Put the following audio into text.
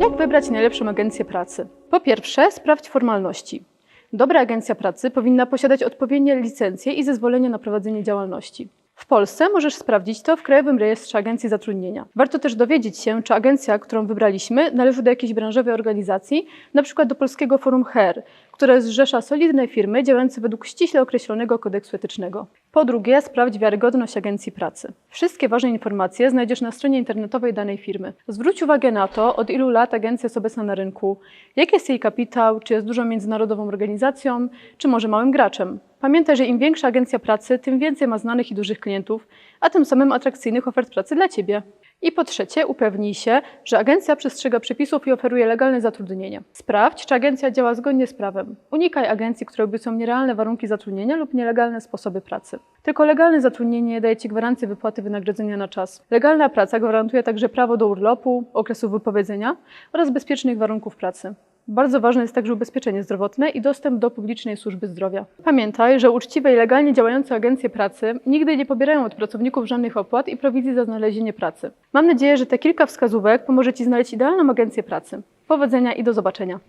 Jak wybrać najlepszą agencję pracy? Po pierwsze, sprawdź formalności. Dobra agencja pracy powinna posiadać odpowiednie licencje i zezwolenie na prowadzenie działalności. W Polsce możesz sprawdzić to w Krajowym Rejestrze Agencji Zatrudnienia. Warto też dowiedzieć się, czy agencja, którą wybraliśmy, należy do jakiejś branżowej organizacji, np. do Polskiego Forum HER, które zrzesza solidne firmy działające według ściśle określonego kodeksu etycznego. Po drugie, sprawdź wiarygodność agencji pracy. Wszystkie ważne informacje znajdziesz na stronie internetowej danej firmy. Zwróć uwagę na to, od ilu lat agencja jest obecna na rynku, jaki jest jej kapitał, czy jest dużą międzynarodową organizacją, czy może małym graczem. Pamiętaj, że im większa agencja pracy, tym więcej ma znanych i dużych klientów, a tym samym atrakcyjnych ofert pracy dla Ciebie. I po trzecie, upewnij się, że agencja przestrzega przepisów i oferuje legalne zatrudnienie. Sprawdź, czy agencja działa zgodnie z prawem. Unikaj agencji, które obiecują nierealne warunki zatrudnienia lub nielegalne sposoby pracy. Tylko legalne zatrudnienie daje Ci gwarancję wypłaty wynagrodzenia na czas. Legalna praca gwarantuje także prawo do urlopu, okresu wypowiedzenia oraz bezpiecznych warunków pracy. Bardzo ważne jest także ubezpieczenie zdrowotne i dostęp do publicznej służby zdrowia. Pamiętaj, że uczciwe i legalnie działające agencje pracy nigdy nie pobierają od pracowników żadnych opłat i prowizji za znalezienie pracy. Mam nadzieję, że te kilka wskazówek pomoże Ci znaleźć idealną agencję pracy. Powodzenia i do zobaczenia.